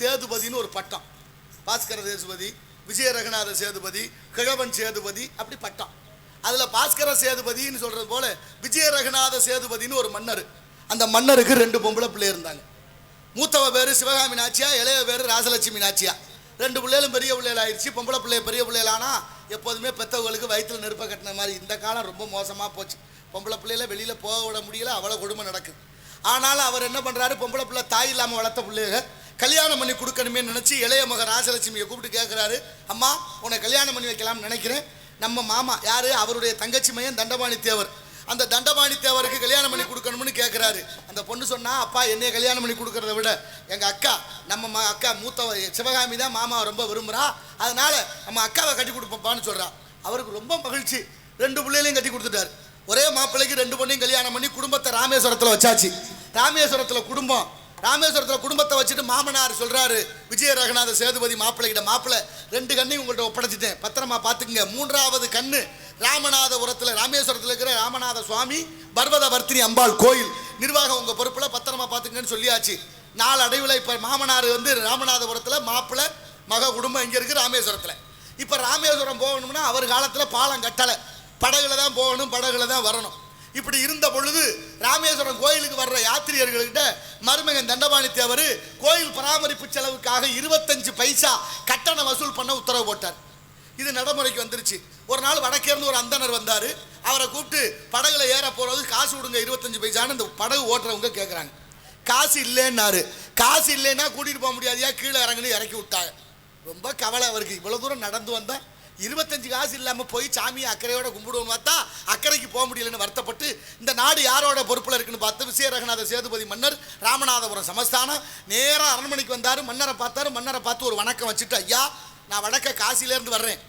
சேதுபதினு ஒரு பட்டம். பாஸ்கர சேதுபதி விஜய ரகுநாத சேதுபதி கிழவன் சேதுபதி அப்படி பட்டம். அதில் பாஸ்கர சேதுபதின்னு சொல்கிறது போல விஜய ரகுநாத சேதுபதின்னு ஒரு மன்னர். அந்த மன்னருக்கு ரெண்டு பொம்பளை பிள்ளை இருந்தாங்க. மூத்தவ பேர் சிவகாமி நாச்சியா இளைய பேர் ராசலட்சுமி நாச்சியா. ரெண்டு பிள்ளைகளும் பெரிய பிள்ளைகள் ஆயிடுச்சு. பொம்பளை பிள்ளைய பெரிய பிள்ளைகளானா எப்போதுமே பெற்றவங்களுக்கு வயிற்றில் நெருப்ப கட்டின மாதிரி. இந்த காலம் ரொம்ப மோசமாக போச்சு. பொம்பளை பிள்ளையில வெளியில் போக விட முடியல அவ்வளோ கொடுமை நடக்குது. ஆனாலும் அவர் என்ன பண்ணுறாரு பொம்பளை பிள்ளை தாய் இல்லாமல் வளர்த்த பிள்ளைக கல்யாணம் பண்ணி கொடுக்கணுமே நினச்சி இளைய மக ராஜலட்சுமியை கூப்பிட்டு கேட்குறாரு அம்மா உன்னை கல்யாணம் பண்ணி வைக்கலாம்னு நினைக்கிறேன். நம்ம மாமா யார்? அவருடைய தங்கச்சி மையன் தண்டபாணி தேவர் அந்த தண்டபாணி தேவருக்கு கல்யாணம் பண்ணி கொடுக்கணும்னு கேட்குறாரு அந்த பொண்ணு சொன்னால் அப்பா என்னைய கல்யாணம் பண்ணி கொடுக்குறத விட எங்கள் அக்கா நம்ம மா அக்கா மூத்த சிவகாமி தான் மாமா ரொம்ப விரும்புகிறா அதனால் நம்ம அக்காவை கட்டி கொடுப்பான்னு சொல்றா. அவருக்கு ரொம்ப மகிழ்ச்சி. ரெண்டு பிள்ளைகளையும் கட்டி கொடுத்துட்டாரு. ஒரே மாப்பிள்ளைக்கு ரெண்டு பொண்ணையும் கல்யாணம் பண்ணி குடும்பத்தை ராமேஸ்வரத்தில் வச்சாச்சு. ராமேஸ்வரத்தில் குடும்பம் ராமேஸ்வரத்தில் குடும்பத்தை வச்சுட்டு மாமனார் சொல்கிறாரு விஜய ரகுநாத சேதுபதி மாப்பிள்ளைகிட்ட மாப்பிள்ளை ரெண்டு கண்ணையும் உங்கள்கிட்ட ஒப்படைச்சிட்டேன். பத்திரமா பார்த்துக்குங்க மூன்றாவது கண்ணு ராமநாதபுரத்தில் ராமேஸ்வரத்தில் இருக்கிற ராமநாத சுவாமி பர்வதவர்த்தினி அம்பாள் கோயில். நிர்வாகம் உங்கள் பொறுப்பில் பத்திரமா பார்த்துக்குங்கன்னு சொல்லியாச்சு. நாலு அடைவில் இப்போ மாமனார் வந்து ராமநாதபுரத்தில் மாப்பிள்ளை மக குடும்பம் இங்கே இருக்குது ராமேஸ்வரத்தில். இப்போ ராமேஸ்வரம் போகணும்னா அவர் காலத்தில் பாலம் கட்டலை. படகுல தான் போகணும் படகுல தான் வரணும். இப்படி இருந்த பொழுது ராமேஸ்வரம் கோயிலுக்கு வர்ற யாத்திரியர்கள்கிட்ட மருமகன் தண்டபாணி தேவர் கோயில் பராமரிப்பு செலவுக்காக இருபத்தஞ்சு பைசா கட்டணம் வசூல் பண்ண உத்தரவு போட்டார். இது நடைமுறைக்கு வந்துருச்சு. ஒரு நாள் வடக்கேருந்து ஒரு அந்தனர் வந்தார். அவரை கூப்பிட்டு படகுல ஏற போகிறது காசு கொடுங்க இருபத்தஞ்சு பைசான்னு இந்த படகு ஓட்டுறவங்க கேட்குறாங்க காசு இல்லைன்னாரு. காசு இல்லைன்னா கூட்டிகிட்டு போக முடியாதியா? கீழே இறங்குன்னு இறக்கி விட்டாங்க. ரொம்ப கவலை அவருக்கு. இவ்வளோ தூரம் நடந்து வந்தேன் இருபத்தஞ்சு காசு இல்லாமல் போய் சாமியை அக்கறையோட கும்பிடுவோம் பார்த்தா அக்கறைக்கு போக முடியலன்னு வருத்தப்பட்டு இந்த நாடு யாரோட பொறுப்பில் இருக்குன்னு பார்த்து விஜயரகநாத சேதுபதி மன்னர் ராமநாதபுரம் சமஸ்தானம் நேராக அரண்மனைக்கு வந்தார் மன்னரை பார்த்தாரு மன்னரை பார்த்து ஒரு வணக்கம் வச்சுட்டு ஐயா நான் வடக்க காசிலேருந்து வர்றேன்.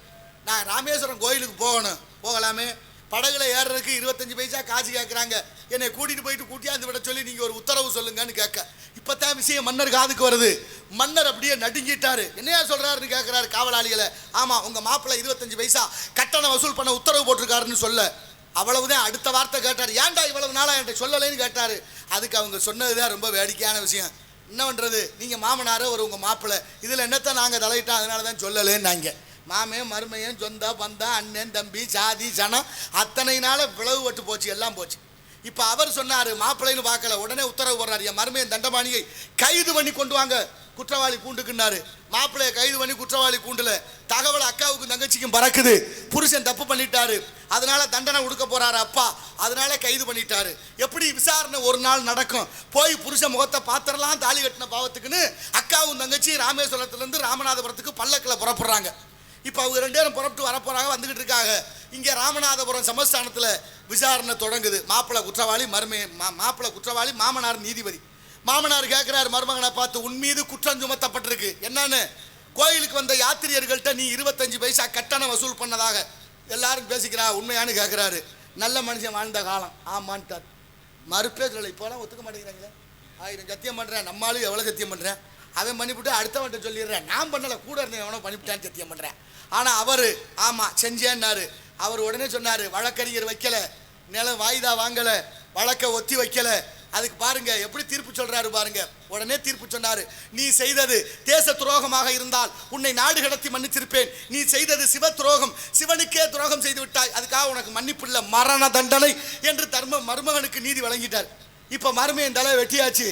நான் ராமேஸ்வரம் கோயிலுக்கு போகணும். போகலாமே. படகுல ஏறுறதுக்கு இருபத்தஞ்சு பைசா காசு கேட்குறாங்க என்னை கூட்டிகிட்டு போயிட்டு கூட்டியாந்து விட சொல்லி நீங்கள் ஒரு உத்தரவு சொல்லுங்கன்னு கேட்க. இப்போ தான் விஷயம் மன்னர் காதுக்கு வருது. மன்னர் அப்படியே நடுங்கிட்டாரு. என்னையா சொல்கிறாருன்னு கேட்குறாரு காவலாளிகளை. ஆமாம் உங்கள் மாப்பிள்ளை இருபத்தஞ்சு பைசா கட்டணம் வசூல் பண்ண உத்தரவு போட்டிருக்காருன்னு சொல்ல. அவ்வளவுதான் அடுத்த வார்த்தை கேட்டார். ஏன்டா இவ்வளவு நாளாக என்கிட்ட சொல்லலைன்னு கேட்டார். அதுக்கு அவங்க சொன்னதுதான் ரொம்ப வேடிக்கையான விஷயம். என்ன பண்ணுறது நீங்கள் மாமனார் ஒரு உங்கள் மாப்பிள்ளை. இதில் என்னத்தான் நாங்கள் தலையிட்டோம்? அதனால தான் சொல்லலைன்னாங்க. மாமே மருமையன் சொந்த பந்தம் அண்ணன் தம்பி சாதி சனம் அத்தனை நாள பிளவுபட்டு போச்சு எல்லாம் போச்சு. இப்போ அவர் சொன்னார் மாப்பிள்ளைன்னு பார்க்கல. உடனே உத்தரவு போடுறாரு. என் மருமையன் தண்டபாணியை கைது பண்ணி கொண்டு வாங்க. குற்றவாளி பூண்டுக்குன்னாரு மாப்பிள்ளைய கைது பண்ணி குற்றவாளி கூண்டுல. தகவல் அக்காவுக்கும் தங்கச்சிக்கும் பறக்குது. புருஷன் தப்பு பண்ணிட்டாரு. அதனால தண்டனை கொடுக்க போறாரு அப்பா. அதனால கைது பண்ணிட்டாரு. எப்படி விசாரணை ஒரு நாள் நடக்கும்? போய் புருஷன் முகத்தை பாத்திரலாம் தாலி கட்டின பாவத்துக்குன்னு அக்காவும் தங்கச்சி ராமேஸ்வரத்துலேருந்து ராமநாதபுரத்துக்கு பல்லக்கில் புறப்படுறாங்க. இப்போ அவங்க ரெண்டு பேரும் புறப்பட்டு வரப்போறாங்க வந்துகிட்டு இருக்காங்க. இங்கே ராமநாதபுரம் சமஸ்தானத்தில் விசாரணை தொடங்குது. மாப்பிள்ளை குற்றவாளி மருமை மா மாப்பிள்ளை குற்றவாளி மாமனார் நீதிபதி. மாமனார் கேட்குறாரு மருமகனை பார்த்து உன் மீது குற்றம் சுமத்தப்பட்டிருக்கு. என்னன்னு? கோயிலுக்கு வந்த யாத்திரியர்கள்ட்ட நீ இருபத்தஞ்சு பைசா கட்டணம் வசூல் பண்ணதாக எல்லாரும் பேசிக்கிறா உண்மையானு கேட்குறாரு நல்ல மனுஷன் வாழ்ந்த காலம். ஆமான்ட்டார். மறுப்பே சொல்லலை இப்போலாம் ஒத்துக்க மாட்டேங்கிறாங்களே. ஆயிரம் சத்தியம் பண்ணுறேன் நம்மளும் எவ்வளோ சத்தியம் பண்ணுறேன் அவன் பண்ணிவிட்டு அடுத்தவன்ட்ட சொல்லிடுறேன். நான் பண்ணலை கூட இருந்தேன் எவனோ பண்ணிவிட்டான்னு சத்தியம் பண்ணுறேன் ஆனால் அவர் ஆமாம் செஞ்சேன்னாரு. அவர் உடனே சொன்னார் வழக்கறிஞர் வைக்கலை. நிலம் வாய்தா வாங்கலை. வழக்கை ஒத்தி வைக்கல. அதுக்கு பாருங்க எப்படி தீர்ப்பு சொல்றாரு பாருங்க. உடனே தீர்ப்பு சொன்னாரு. நீ செய்தது தேச துரோகமாக இருந்தால் உன்னை நாடு கடத்தி மன்னிச்சிருப்பேன். நீ செய்தது சிவ துரோகம் சிவனுக்கே துரோகம் செய்து விட்டாய். அதுக்காக உனக்கு மன்னிப்புள்ள மரண தண்டனை என்று தர்ம மருமகனுக்கு நீதி வழங்கிட்டார். இப்போ மருமையின் தலை வெட்டியாச்சு.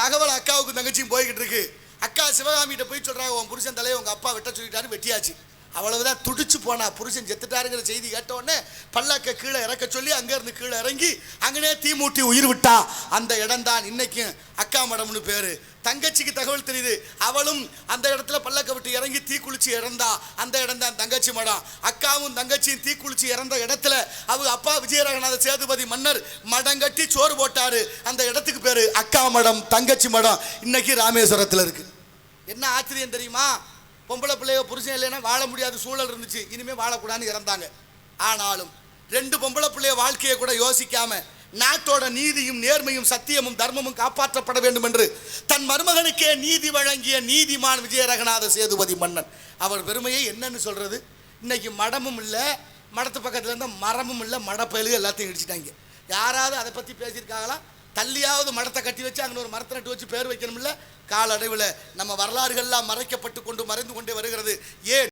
தகவல் அக்காவுக்கு தங்கச்சியும் போய்கிட்டு இருக்கு. அக்கா சிவகாமிகிட்ட போய் சொல்றாங்க உன் புருஷன் தலையை உங்க அப்பா வெட்ட சொல்லிட்டாரு வெட்டியாச்சு. அவ்வளவுதான் துடிச்சு போனா புருஷன் செத்துட்டாருங்கிற செய்தி கேட்ட பல்லாக்க கீழே இறக்க சொல்லி அங்கேருந்து கீழே இறங்கி அங்கனே தீ மூட்டி உயிர் விட்டா. அந்த இடம் தான் இன்னைக்கும் அக்கா மடம்னு பேரு. தங்கச்சிக்கு தகவல் தெரியுது. அவளும் அந்த இடத்துல பல்லக்க விட்டு இறங்கி தீ குளிச்சு இறந்தா. அந்த இடம் தான் தங்கச்சி மடம். அக்காவும் தங்கச்சியும் தீ குளிச்சு இறந்த இடத்துல அவங்க அப்பா விஜயரகநாத சேதுபதி மன்னர் மடம் கட்டி சோறு போட்டாரு. அந்த இடத்துக்கு பேரு அக்கா மடம் தங்கச்சி மடம். இன்னைக்கு ராமேஸ்வரத்தில் இருக்கு. என்ன ஆச்சரியம் தெரியுமா? பொம்பளை பிள்ளைய புருஷன் இல்லைன்னா வாழ முடியாத சூழல் இருந்துச்சு. இனிமே வாழக்கூடாதுன்னு இறந்தாங்க. ஆனாலும் ரெண்டு பொம்பளை பிள்ளைய வாழ்க்கையை கூட யோசிக்காம நாட்டோட நீதியும் நேர்மையும் சத்தியமும் தர்மமும் காப்பாற்றப்பட வேண்டும் என்று தன் மருமகனுக்கே நீதி வழங்கிய நீதிமான் விஜயரகநாத சேதுபதி மன்னன். அவர் பெருமையை என்னன்னு சொல்றது? இன்னைக்கு மடமும் இல்லை மடத்து பக்கத்துல இருந்த மரமும் இல்லை மடப்பயலு எல்லாத்தையும் இடிச்சிட்டாங்க. யாராவது அதை பற்றி பேசியிருக்காங்களா? தள்ளியாவது மரத்தை கட்டி வச்சு அங்கே ஒரு மரத்தை நட்டு வச்சு பேர் வைக்கணும்ல? காலடைவில் நம்ம வரலாறுகள்லாம் மறைக்கப்பட்டு கொண்டு மறைந்து கொண்டே வருகிறது. ஏன்?